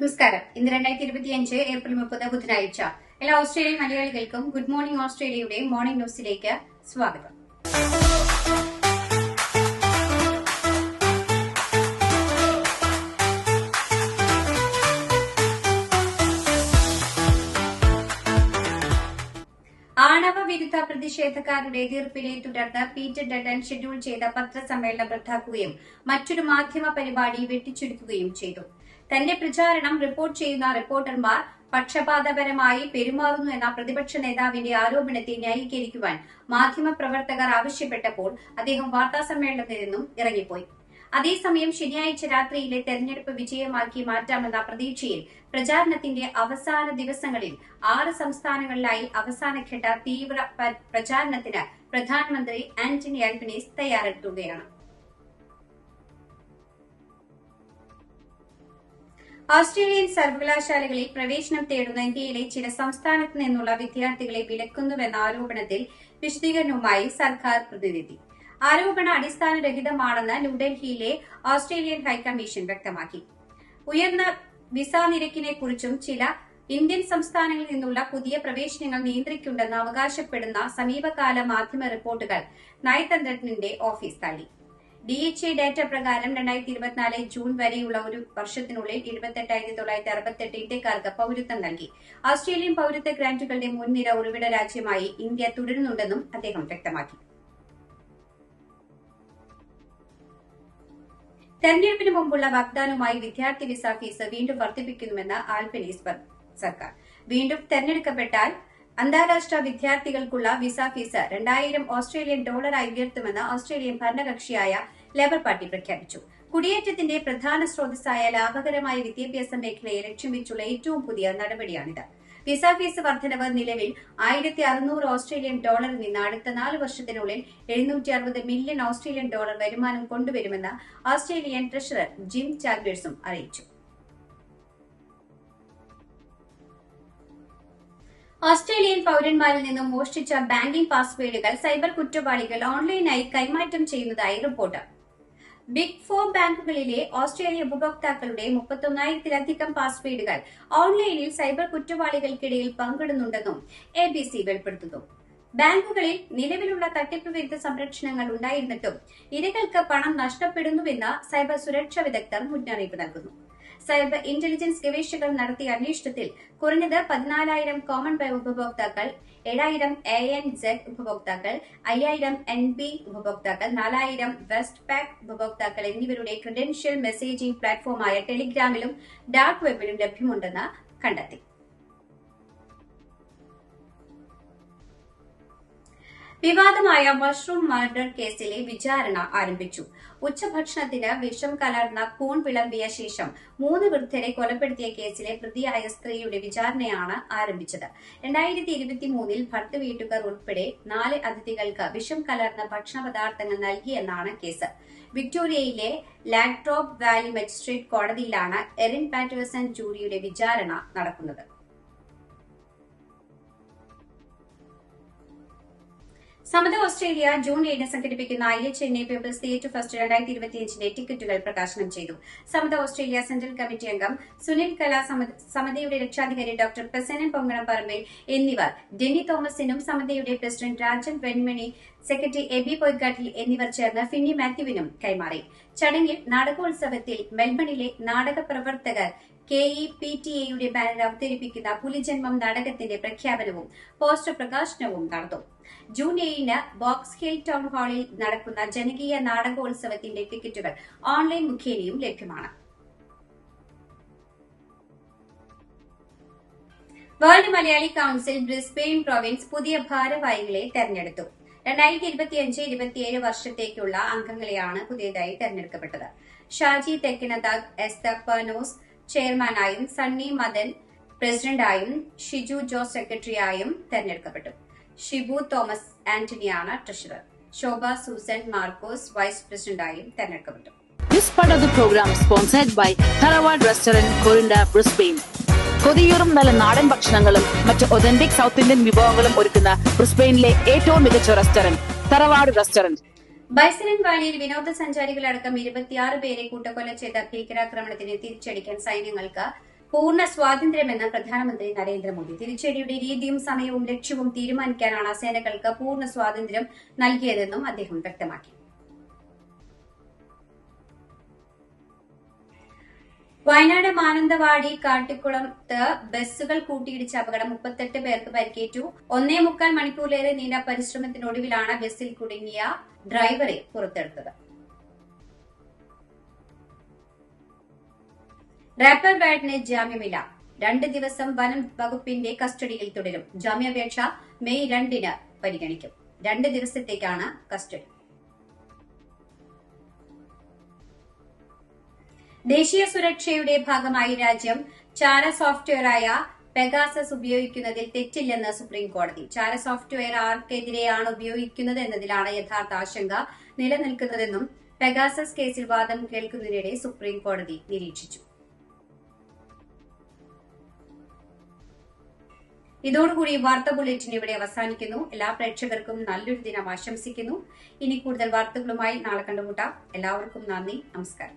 നമസ്കാരം. ഇന്ന് രണ്ടായിരത്തി ഇരുപത്തി അഞ്ച് ഏപ്രിൽ മുപ്പത് ബുധനാഴ്ച. എല്ലാ ഓസ്ട്രേലിയൻ മലയാളികൾക്കും ഗുഡ് മോർണിംഗ് ഓസ്ട്രേലിയയുടെ മോർണിംഗ് ന്യൂസിലേക്ക് സ്വാഗതം. ആണവ വിരുദ്ധ പ്രതിഷേധക്കാരുടെ എതിർപ്പിനെ തുടർന്ന് പീറ്റർ ഡഡൻ ഷെഡ്യൂൾ ചെയ്ത പത്രസമ്മേളനം റദ്ദാക്കുകയും മറ്റൊരു മാധ്യമ പരിപാടി വെട്ടിച്ചുരുക്കുകയും ചെയ്തു. തന്റെ പ്രചാരണം റിപ്പോർട്ട് ചെയ്യുന്ന റിപ്പോർട്ടർമാർ പക്ഷപാതപരമായി പെരുമാറുന്നു എന്ന പ്രതിപക്ഷ നേതാവിന്റെ ആരോപണത്തെ ന്യായീകരിക്കുവാൻ മാധ്യമപ്രവർത്തകർ ആവശ്യപ്പെട്ടപ്പോൾ അദ്ദേഹം വാർത്താസമ്മേളനത്തിൽ നിന്നും ഇറങ്ങിപ്പോയി. അതേസമയം ശനിയാഴ്ച രാത്രിയിലെ തെരഞ്ഞെടുപ്പ് വിജയമാക്കി മാറ്റാമെന്ന പ്രതീക്ഷയിൽ പ്രചാരണത്തിന്റെ അവസാന ദിവസങ്ങളിൽ ആറ് സംസ്ഥാനങ്ങളിലായി അവസാനഘട്ട തീവ്ര പ്രചാരണത്തിന് പ്രധാനമന്ത്രി ആന്റണി അൽബനീസ് തയ്യാറെടുക്കുകയാണ്. ഓസ്ട്രേലിയൻ സർവകലാശാലകളിൽ പ്രവേശനം തേടുന്ന ഇന്ത്യയിലെ ചില സംസ്ഥാനത്ത് നിന്നുള്ള വിദ്യാർത്ഥികളെ വിലക്കുന്നുവെന്ന ആരോപണത്തിൽ വിശദീകരണവുമായി സർക്കാർ പ്രതിനിധി. ആരോപണ അടിസ്ഥാനരഹിതമാണെന്ന് ന്യൂഡൽഹിയിലെ ഓസ്ട്രേലിയൻ ഹൈക്കമ്മീഷൻ വ്യക്തമാക്കി. ഉയർന്ന വിസ നിരക്കിനെ കുറിച്ചും ചില ഇന്ത്യൻ സംസ്ഥാനങ്ങളിൽ നിന്നുള്ള പുതിയ പ്രവേശനങ്ങൾ നിയന്ത്രിക്കുണ്ടെന്ന് അവകാശപ്പെടുന്ന സമീപകാല മാധ്യമ റിപ്പോർട്ടുകൾ നയതന്ത്രജ്ഞന്റെ ഓഫീസ് തള്ളി. ഡി എച്ച് എ ഡാറ്റ പ്രകാരം രണ്ടായിരത്തി ഇരുപത്തിനാല് ജൂൺ വരെയുള്ള ഒരു വർഷത്തിനുള്ളിൽ ഇരുപത്തെട്ടായിരത്തി തൊള്ളായിരത്തി അറുപത്തെട്ട് ഇന്ത്യക്കാർക്ക് പൌരത്വം നൽകി. ഓസ്ട്രേലിയൻ പൌരത്വ ഗ്രാന്റുകളുടെ മുൻനിര ഉറവിട രാജ്യമായി ഇന്ത്യ തുടരുന്നുണ്ടെന്നും അദ്ദേഹം വ്യക്തമാക്കി. തെരഞ്ഞെടുപ്പിന് മുമ്പുള്ള വാഗ്ദാനവുമായി വിദ്യാർത്ഥി വിസ ഫീസ് വീണ്ടും വർദ്ധിപ്പിക്കുന്നുവെന്ന് ആൽബനീസ് സർക്കാർ. വീണ്ടും തെരഞ്ഞെടുക്കപ്പെട്ടാൽ അന്താരാഷ്ട്ര വിദ്യാർത്ഥികൾക്കുള്ള വിസ ഫീസ് രണ്ടായിരം ഓസ്ട്രേലിയൻ ഡോളറായി ഉയർത്തുമെന്ന് ഓസ്ട്രേലിയൻ ഭരണകക്ഷിയായ ലേബർ പാർട്ടി പ്രഖ്യാപിച്ചു. കുടിയേറ്റത്തിന്റെ പ്രധാന സ്രോതസ്സായ ലാഭകരമായ വിദ്യാഭ്യാസ മേഖലയെ ലക്ഷ്യം വെച്ചുള്ള ഏറ്റവും പുതിയ നടപടിയാണിത്. വിസ ഫീസ് വർധനവ് നിലവിൽ ആയിരത്തി അറുന്നൂറ് ഓസ്ട്രേലിയൻ ഡോളറിൽ നിന്ന് അടുത്ത നാല് വർഷത്തിനുള്ളിൽ എഴുന്നൂറ്റി അറുപത് മില്യൺ ഓസ്ട്രേലിയൻ ഡോളർ വരുമാനം കൊണ്ടുവരുമെന്ന് ഓസ്ട്രേലിയൻ ട്രഷറർ ജിം ചാൽബേഴ്സും അറിയിച്ചു. ഓസ്ട്രേലിയൻ പൌരന്മാരിൽ നിന്നും മോഷ്ടിച്ച ബാങ്കിംഗ് പാസ്വേഡുകൾ സൈബർ കുറ്റവാളികൾ ഓൺലൈനായി കൈമാറ്റം ചെയ്യുന്നതായി റിപ്പോർട്ട്. ബിഗ് ഫോർ ബാങ്കുകളിലെ ഓസ്ട്രേലിയ ഉപഭോക്താക്കളുടെ മുപ്പത്തൊന്നായിരത്തിലധികം പാസ്വേഡുകൾ ഓൺലൈനിൽ സൈബർ കുറ്റവാളികൾക്കിടയിൽ പങ്കിടുന്നുണ്ടെന്നും എ ബി സി വെളിപ്പെടുത്തുന്നു. ബാങ്കുകളിൽ നിലവിലുള്ള തട്ടിപ്പ് വിരുദ്ധ സംരക്ഷണങ്ങൾ ഉണ്ടായിരുന്നിട്ടും ഇരകൾക്ക് പണം നഷ്ടപ്പെടുന്നുവെന്ന് സൈബർ സുരക്ഷാ വിദഗ്ധർ മുന്നറിയിപ്പ് നൽകുന്നു. സൈബർ ഇന്റലിജൻസ് ഗവേഷകർ നടത്തിയ അന്വേഷണത്തിൽ കുറഞ്ഞത് പതിനാലായിരം കോമൺ വെബ് ഉപഭോക്താക്കൾ ഏഴായിരം എ എൻ സെഡ് ഉപഭോക്താക്കൾ അയ്യായിരം എൻ ബി ഉപഭോക്താക്കൾ നാലായിരം വെസ്റ്റ് പാക്ക് ഉപഭോക്താക്കൾ എന്നിവരുടെ ക്രെഡൻഷ്യൽ മെസ്സേജിംഗ് പ്ലാറ്റ്ഫോമായ ടെലിഗ്രാമിലും ഡാർക്ക് വെബിലും ലഭ്യമുണ്ടെന്ന് കണ്ടെത്തി. വിവാദമായ മഷ്റൂം മർഡർ കേസിലെ വിചാരണ ആരംഭിച്ചു. ഉച്ചഭക്ഷണത്തിന് വിഷം കലർന്ന കൂൺ വിളമ്പിയ ശേഷം മൂന്ന് വൃദ്ധരെ കൊലപ്പെടുത്തിയ കേസിലെ പ്രതിയായ സ്ത്രീയുടെ വിചാരണയാണ് ആരംഭിച്ചത്. രണ്ടായിരത്തി ഇരുപത്തി മൂന്നിൽ ഭർത്ത് വീട്ടുകാർ ഉൾപ്പെടെ നാല് അതിഥികൾക്ക് വിഷം കലർന്ന ഭക്ഷണ പദാർത്ഥങ്ങൾ നൽകിയെന്നാണ് കേസ്. വിക്ടോറിയയിലെ ലാക്ട്രോപ്പ് വാലി മജിസ്ട്രേറ്റ് കോടതിയിലാണ് എറിൻ പാറ്റേഴ്സൺ ജൂറിയുടെ വിചാരണ നടക്കുന്നത്. സമത ഓസ്ട്രേലിയ ജൂൺ ഏഴിന് സംഘടിപ്പിക്കുന്ന I A people's theatre fest രണ്ടായിരത്തി ഇരുപത്തിയഞ്ചിന്റെ ടിക്കറ്റുകൾ പ്രകാശനം ചെയ്തു. സമത ഓസ്ട്രേലിയ സെൻട്രൽ കമ്മിറ്റി അംഗം സുനിൽ കലാ സമത- സമതയുടെ രക്ഷാധികാരി ഡോക്ടർ പ്രസന്നൻ പൊങ്ങണം പറമ്പിൽ എന്നിവർ ഡെന്നി തോമസിനും സമതയുടെ പ്രസിഡന്റ് രാജൻ വെൺമണി സെക്രട്ടറി എബി പൊയ്ക്കാട്ടിൽ എന്നിവർ ചേർന്ന് ഫിന്നി മാത്യുവിനും കൈമാറി. ചടങ്ങിൽ നാടകോത്സവത്തിൽ മെൽബണിലെ നാടക പ്രവർത്തകർ കെ ഇ പി ടി എയുടെ ബാനർ അവതരിപ്പിക്കുന്ന പുലിജന്മം നാടകത്തിന്റെ പ്രഖ്യാപനവും പോസ്റ്റർ പ്രകാശനവും നടന്നു. ജൂൺ ഏഴിന് ബോക്സ് ഹിൽ ടൗൺ ഹാളിൽ നടക്കുന്ന ജനകീയ നാടകോത്സവത്തിന്റെ ടിക്കറ്റുകൾ ഓൺലൈൻ മുഖേനയും ലഭ്യമാണ്. World Malayali council Brisbane province പുതിയ ഭാരവാഹികളെ തെരഞ്ഞെടുത്തു. രണ്ടായിരത്തി ഇരുപത്തിയേഴ് വർഷത്തേക്കുള്ള അംഗങ്ങളെയാണ് പുതിയതായി തെരഞ്ഞെടുക്കപ്പെട്ടത്. ഷാജി തെക്കിനദാഗ് എസ്തപ്പനോസ് ചെയർമാനായും സണ്ണി മദൻ പ്രസിഡന്റായും ഷിജു ജോസ് സെക്രട്ടറിയായും തെരഞ്ഞെടുക്കപ്പെട്ടു. ഷിബു തോമസ് ആന്റണിയാണ് treasurer. Shobha Susan Markose vice പ്രസിഡന്റായും തെരഞ്ഞെടുക്കപ്പെട്ടു. This part of the program is sponsored by Tharawad Restaurant, Corinda, Brisbane. കൊതിയൂറും നല്ല നാടൻ ഭക്ഷണങ്ങളും മറ്റ് ഒതന്റിക് സൗത്ത് ഇന്ത്യൻ വിഭവങ്ങളും ഒരുക്കുന്ന ബ്രിസ്ബെയിനിലെ ഏറ്റവും മികച്ച റെസ്റ്റോറന്റ് തറവാട് റെസ്റ്റോറന്റ് ബൈസലൻ വാലിയിൽ വിനോദസഞ്ചാരികളടക്കം ഇരുപത്തിയാറ് പേരെ കൂട്ടക്കൊല ചെയ്ത ഭീകരാക്രമണത്തിന് തിരിച്ചടിക്കാൻ സൈന്യങ്ങൾക്ക് പൂർണ സ്വാതന്ത്ര്യമെന്ന് പ്രധാനമന്ത്രി നരേന്ദ്രമോദി. തിരിച്ചടിയുടെ രീതിയും സമയവും ലക്ഷ്യവും തീരുമാനിക്കാനാണ് സേനകൾക്ക് പൂർണ സ്വാതന്ത്ര്യം നൽകിയതെന്നും അദ്ദേഹം വ്യക്തമാക്കി. വയനാട് മാനന്തവാടി കാട്ടിക്കുളത്ത് ബസ്സുകൾ കൂട്ടിയിടിച്ച അപകടം മുപ്പത്തെട്ട് പേർക്ക് പരിക്കേറ്റു. ഒന്നേ മുക്കാൽ മണിക്കൂറിലേറെ നീണ്ട പരിശ്രമത്തിനൊടുവിലാണ് ബസ്സിൽ കുടുങ്ങിയ ഡ്രൈവറെ പുറത്തെടുത്തത്. റാപ്പർ ബാഡിന് ജാമ്യമില്ല. രണ്ട് ദിവസം വനം വകുപ്പിന്റെ കസ്റ്റഡിയിൽ തുടരും. ജാമ്യാപേക്ഷ മെയ് രണ്ടിന് പരിഗണിക്കും. രണ്ട് ദിവസത്തേക്കാണ് കസ്റ്റഡി. ദേശീയ സുരക്ഷയുടെ ഭാഗമായി രാജ്യം ചാര സോഫ്റ്റ്വെയറായ പെഗാസസ് ഉപയോഗിക്കുന്നതിൽ തെറ്റില്ലെന്ന് സുപ്രീം കോടതി ചാര സോഫ്റ്റ്വെയർ ആർക്കെതിരെയാണ് ഉപയോഗിക്കുന്നത് എന്നതിലാണ് യഥാർത്ഥ ആശങ്ക നിലനിൽക്കുന്നതെന്നും പെഗാസസ് കേസിൽ വാദം കേൾക്കുന്നതിനിടെ സുപ്രീം കോടതി നിരീക്ഷിച്ചു. ഇതോടുകൂടി വാർത്താ ബുള്ളറ്റിൻ ഇവിടെ അവസാനിക്കുന്നു. എല്ലാ പ്രേക്ഷകർക്കും നല്ലൊരു ദിനം ആശംസിക്കുന്നു. ഇനി കൂടുതൽ വാർത്തകളുമായി നാളെ കണ്ടുമുട്ടാം. എല്ലാവർക്കും നന്ദി. നമസ്കാരം.